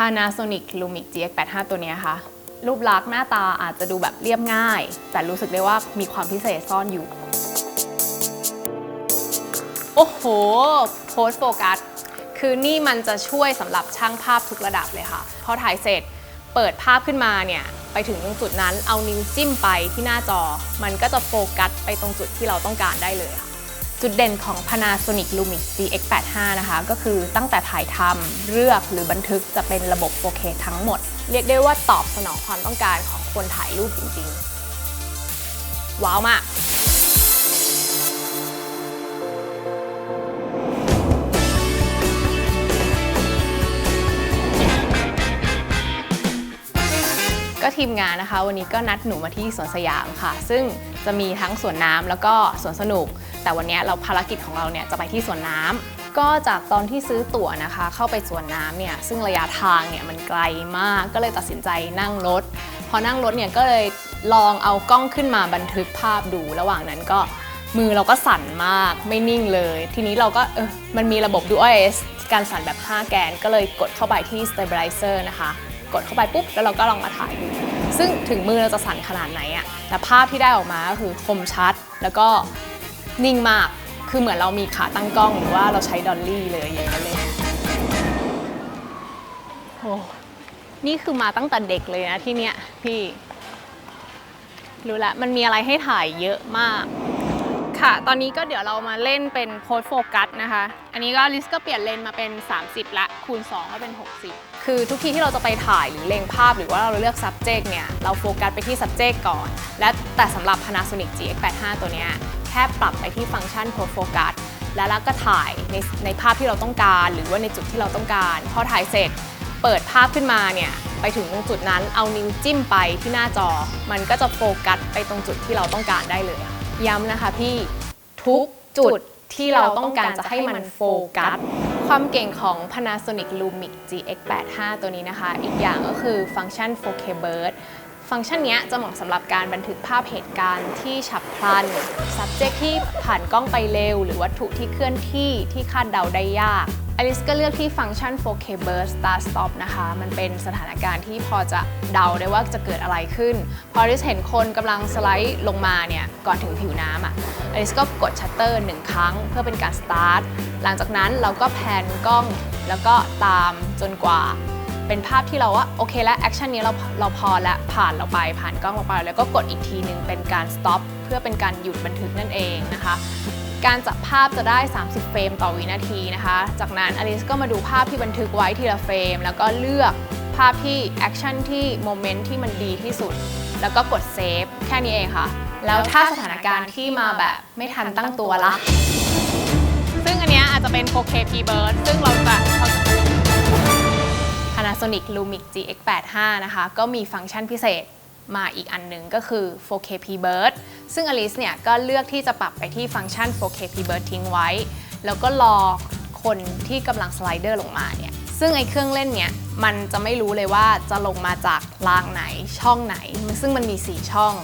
Panasonic Lumix GX85 ตัวนี้ค่ะ รูปลักษณ์หน้าตาอาจจะดูแบบเรียบง่าย แต่รู้สึกได้ว่ามีความพิเศษซ่อนอยู่ โอ้โห โพสโฟกัส คือนี่มันจะช่วยสำหรับช่างภาพทุกระดับเลยค่ะ พอถ่ายเสร็จเปิดภาพขึ้นมาเนี่ยไปถึงตรงจุดนั้นเอานิ้วจิ้มไปที่หน้าจอ มันก็จะโฟกัสไปตรงจุดที่เราต้องการได้เลยค่ะ จุดเด่นของ Panasonic Lumix GX85 นะคะ ก็คือตั้งแต่ถ่ายทำเลือกหรือบันทึกจะเป็นระบบ 4K ทั้งหมด เรียกได้ว่าตอบสนองความต้องการของคนถ่ายรูปจริงๆ ว้าวมากก็ทีมงานนะคะ วันนี้ก็นัดหนูมาที่สวนสยามค่ะ ซึ่งจะมีทั้งสวนน้ำแล้วก็สวนสนุก แต่วันนี้เราภารกิจของเราเนี่ยจะไปที่สวนน้ำก็จากตอนที่ซื้อตั๋วนะคะ เข้าไปสวนน้ำเนี่ยซึ่งระยะทางเนี่ยมันไกลมาก ก็เลยตัดสินใจนั่งรถ พอนั่งรถเนี่ยก็เลยลองเอากล้องขึ้นมาบันทึกภาพดู ระหว่างนั้นก็มือเราก็สั่นมากไม่นิ่งเลย ทีนี้เราก็เออมันมีระบบ DualS การสั่นแบบ 5 แกน ก็เลยกดเข้าไปที่ Stabilizer นะคะ กดเข้าไปปุ๊บ แล้วเราก็ลองมาถ่ายดู ซึ่งถึงมือเราจะสั่นขนาดไหนอะแต่ภาพที่ได้ออกมาก็คือคมชัด แล้วก็ นิ่งมาก คือเหมือนเรามีขาตั้งกล้องหรือว่าเราใช้ดอลลี่เลยอย่างนั้นเลยโอ้นี่คือมาตั้งแต่เด็กเลยนะที่เนี้ยพี่รู้ล้วมันมีอะไรให้ถ่ายเยอะมาก ค่ะ ตอนนี้ก็เดี๋ยวเรามาเล่นเป็นโพสโฟกัสนะคะ อันนี้ก็ลิสก็เปลี่ยนเลนมาเป็น 30 ละ คูณ 2 ก็เป็น 60 คือทุกทีที่เราจะไปถ่ายหรือเล็งภาพหรือว่าเราเลือก subject เนี่ย เราโฟกัสไปที่ subject ก่อน และแต่สำหรับ Panasonic GX85 ตัวเนี้ย แค่ปรับไปที่ฟังก์ชัน Post Focus แล้วเราก็ถ่ายในในภาพที่เราต้องการ หรือว่าในจุดที่เราต้องการ พอถ่ายเสร็จเปิดภาพขึ้นมาเนี่ยไปถึงตรงจุดนั้นเอานิ้วจิ้มไปที่หน้าจอ มันก็จะโฟกัสไปตรงจุดที่เราต้องการได้เลย ย้ำนะคะพี่ทุกจุดที่เราต้องการจะให้มันโฟกัส ความเก่งของ Panasonic Lumix GX85 ตัวนี้นะคะ อีกอย่างก็คือฟังก์ชัน 4K Burst ฟังก์ชันนี้จะเหมาะสำหรับการบันทึกภาพเหตุการณ์ที่ฉับพลัน subject ที่ผ่านกล้องไปเร็ว หรือวัตถุที่เคลื่อนที่ที่คาดเดาได้ยากอลิสก็เลือกที่ฟังก์ชัน 4K Burst Start Stop นะคะ มันเป็นสถานการณ์ที่พอจะเดาได้ว่าจะเกิดอะไรขึ้น พออลิสเห็นคนกำลังสไลด์ลงมาเนี่ย ก่อนถึงผิวน้ำอะอลิสก็กดชัตเตอร์หนึ่งครั้งเพื่อเป็นการสตาร์ท หลังจากนั้นเราก็แพนกล้องแล้วก็ตามจนกว่า เป็นภาพที่เราว่าโอเคแล้วแอคชั่นนี้เราเราพอแล้วผ่านเราไปผ่านกล้องเราไป แล้วก็กดอีกทีหนึ่งเป็นการสต็อปเพื่อเป็นการหยุดบันทึกนั่นเองนะคะการจับภาพจะได้ 30 เฟรมต่อวินาทีนะคะ จากนั้นอลิสก็มาดูภาพที่บันทึกไว้ทีละเฟรม แล้วก็เลือกภาพที่แอคชั่นที่โมเมนต์ที่มันดีที่สุด แล้วก็กดเซฟแค่นี้เองค่ะ แล้วถ้าสถานการณ์ที่มาแบบไม่ทันตั้งตัวละ ซึ่งอันเนี้ยอาจจะเป็น 4K P Burst ซึ่งเราจะเราจะ Panasonic Lumix GX85 นะคะก็มีฟังก์ชันพิเศษมาอีกอันหนึ่งก็คือ 4K P Burst ซึ่งอลิสเนี่ยก็เลือกที่จะปรับไปที่ฟังก์ชัน 4K P Burst ทิ้งไว้ แล้วก็รอคนที่กำลังสไลเดอร์ลงมาเนี่ยซึ่งไอ้เครื่องเล่นเนี่ยมันจะไม่รู้เลยว่าจะลงมาจากรางไหนช่องไหน ซึ่งมันมี 4 ช่อง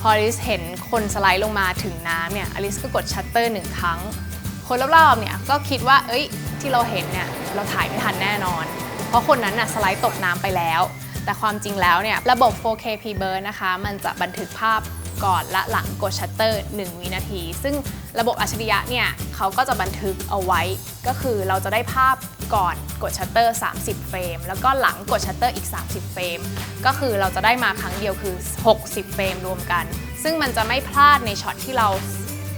พออลิสเห็นคนสไลด์ลงมาถึงน้ำเนี่ยอลิสก็กดชัตเตอร์หนึ่งครั้ง คนรอบๆเนี่ยก็คิดว่าเอ้ยที่เราเห็นเนี่ยเราถ่ายไม่ทันแน่นอน เพราะคนนั้นน่ะสไลด์ตกน้ำไปแล้ว แต่ความจริงแล้วเนี่ยระบบ 4K P Burst นะคะมันจะบันทึกภาพก่อนและหลังกดชัตเตอร์ 1 วินาที ซึ่งระบบอัจฉริยะเนี่ยเขาก็จะบันทึกเอาไว้ ก็คือเราจะได้ภาพก่อนกดชัตเตอร์ 30 เฟรม แล้วก็หลังกดชัตเตอร์อีก 30 เฟรม ก็คือเราจะได้มาครั้งเดียวคือ 60 เฟรมรวมกัน ซึ่งมันจะไม่พลาดในช็อตที่เรา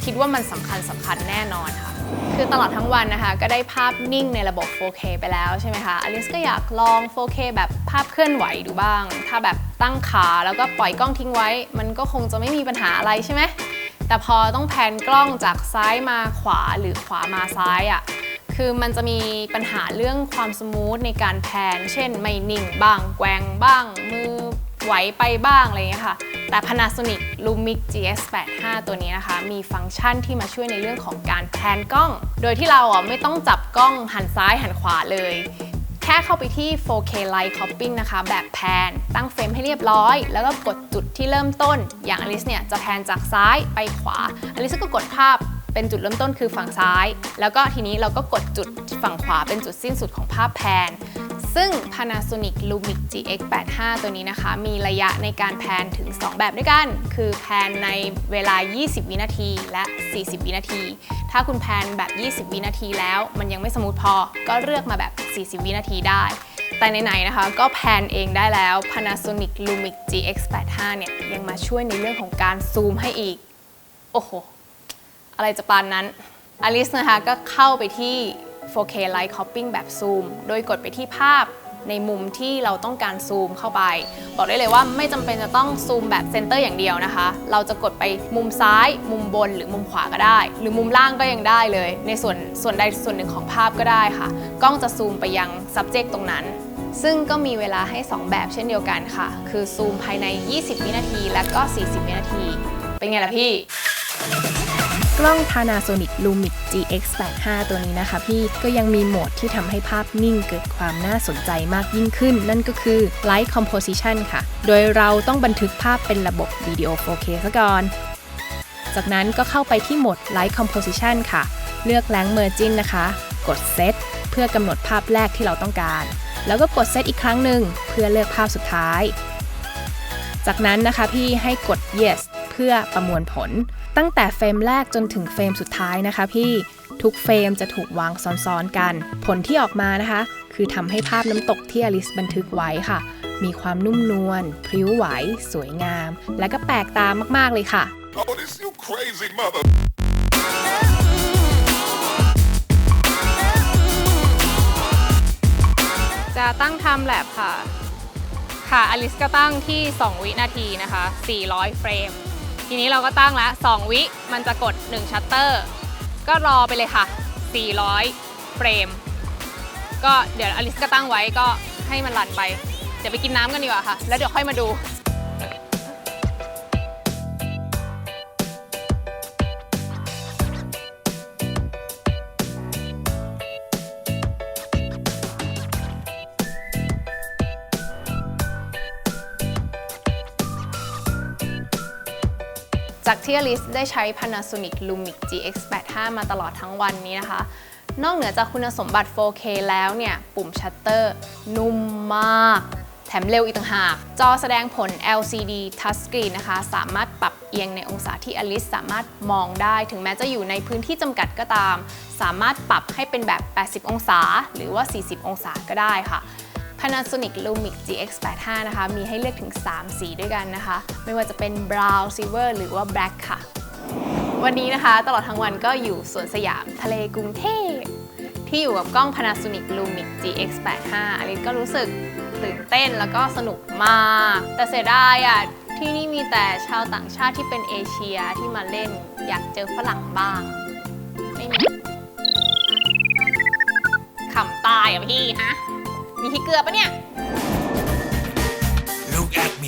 คิดว่ามันสำคัญสำคัญแน่นอนค่ะ คือตลอดทั้งวันนะคะ ก็ได้ภาพนิ่งในระบบ 4K ไปแล้วใช่ไหมคะอลิสก็อยากลอง 4K แบบภาพเคลื่อนไหวดูบ้าง ถ้าแบบตั้งขาแล้วก็ปล่อยกล้องทิ้งไว้ มันก็คงจะไม่มีปัญหาอะไรใช่ไหมแต่พอต้องแพนกล้องจากซ้ายมาขวาหรือขวามาซ้ายอะ่ะคือมันจะมีปัญหาเรื่องความสมูทในการแพน เช่นไม่นิ่งบ้าง แกว่งบ้าง มือไหวไปบ้างอะไรอย่างเงี้ยค่ะ แต่ Panasonic Lumix GS85 ตัวนี้นะคะ มีฟังก์ชันที่มาช่วยในเรื่องของการแพนกล้อง โดยที่เราอะไม่ต้องจับกล้องหันซ้ายหันขวาเลย แค่เข้าไปที่ 4K Light Cropping นะคะ แบบแพน ตั้งเฟรมให้เรียบร้อย แล้วก็กดจุดที่เริ่มต้น อย่างอลิสเนี่ยจะแพนจากซ้ายไปขวา อลิสก็กดภาพเป็นจุดเริ่มต้นคือฝั่งซ้าย แล้วก็ทีนี้เราก็กดจุดฝั่งขวาเป็นจุดสิ้นสุดของภาพแพน ซึ่ง Panasonic Lumix GX85 ตัวนี้นะคะ มีระยะในการแพนถึง 2 แบบด้วยกัน คือแพนในเวลา 20 วินาทีและ 40 วินาที ถ้าคุณแพนแบบ 20 วินาทีแล้วมันยังไม่สมูทพอ ก็เลือกมาแบบ 40 วินาทีได้ แต่ไหนๆนะคะ ก็แพนเองได้แล้ว Panasonic Lumix GX85 เนี่ยยังมาช่วยในเรื่องของการซูมให้อีก โอ้โห อะไรจะปานนั้นอลิสนะคะก็เข้าไปที่ 4K Light Cropping แบบซูม โดยกดไปที่ภาพในมุมที่เราต้องการซูมเข้าไป บอกได้เลยว่าไม่จำเป็นจะต้องซูมแบบเซนเตอร์อย่างเดียวนะคะ เราจะกดไปมุมซ้าย มุมบนหรือมุมขวาก็ได้ หรือมุมล่างก็ยังได้เลย ในส่วนส่วนใดส่วนหนึ่งของภาพก็ได้ค่ะ กล้องจะซูมไปยัง subject ตรงนั้น ซึ่งก็มีเวลาให้ 2 แบบเช่นเดียวกันค่ะ คือซูมภายใน 20 วินาที และก็ 40 วินาที เป็นไงล่ะพี่ ล้อง Panasonic Lumix GX85 ตัวนี้นะคะพี่ก็ยังมีโหมดที่ทำให้ภาพนิ่งเกิดความน่าสนใจมากยิ่งขึ้น นั่นก็คือ Light Composition ค่ะ โดยเราต้องบันทึกภาพเป็นระบบวิดีโอ 4K ซะก่อน จากนั้นก็เข้าไปที่โหมด Light Composition ค่ะ เลือก Blank Margin นะคะ กด Set เพื่อกำหนดภาพแรกที่เราต้องการ แล้วก็กด Set อีกครั้งหนึ่งเพื่อเลือกภาพสุดท้าย จากนั้นนะคะพี่ให้กด yes เพื่อประมวลผล ตั้งแต่เฟรมแรกจนถึงเฟรมสุดท้ายนะคะพี่ทุกเฟรมจะถูกวางซ้อนๆกัน ผลที่ออกมานะคะ คือทำให้ภาพน้ำตกที่อลิสบันทึกไว้ค่ะ มีความนุ่มนวลพริ้วไหว สวยงาม และก็แปลกตามากๆเลยค่ะ Oh, this you crazy mother. จะตั้งไทม์แลปค่ะ ค่ะอลิสก็ตั้งที่ 2 วินาทีนะคะ 400 เฟรม ทีนี้เราก็ตั้งแล้ว2วิมันจะกด 1 ชัตเตอร์ ก็รอไปเลยค่ะ 400 เฟรม ก็เดี๋ยวอลิสก็ตั้งไว้ก็ให้มันรันไป เดี๋ยวไปกินน้ำกันดีกว่าค่ะ แล้วเดี๋ยวค่อยมาดู จากที่อลิสได้ใช้ Panasonic Lumix GX85 มาตลอดทั้งวันนี้นะคะ นอกเหนือจากคุณสมบัติ 4K แล้วเนี่ย ปุ่มชัตเตอร์นุ่มมาก แถมเร็วอีกต่างหาก จอแสดงผล LCD Touchscreen นะคะ สามารถปรับเอียงในองศาที่อลิสสามารถมองได้ ถึงแม้จะอยู่ในพื้นที่จำกัดก็ตาม สามารถปรับให้เป็นแบบ 80 องศา หรือว่า 40 องศาก็ได้ค่ะ Panasonic Lumix GX85 นะคะ มีให้เลือกถึง 3 สีด้วยกันนะคะ ไม่ว่าจะเป็น Brown Silver หรือว่า Black ค่ะ วันนี้นะคะตลอดทั้งวันก็อยู่สวนสยามทะเลกรุงเทพที่อยู่กับกล้อง Panasonic Lumix GX85 อลิสก็รู้สึกตื่นเต้นแล้วก็สนุกมาก แต่เสียดายอะที่นี่มีแต่ชาวต่างชาติที่เป็นเอเชียที่มาเล่น อยากเจอฝรั่งบ้าง ไม่มีขำตายอะพี่ฮะ มีที่เกลือปะเนี่ย Look at.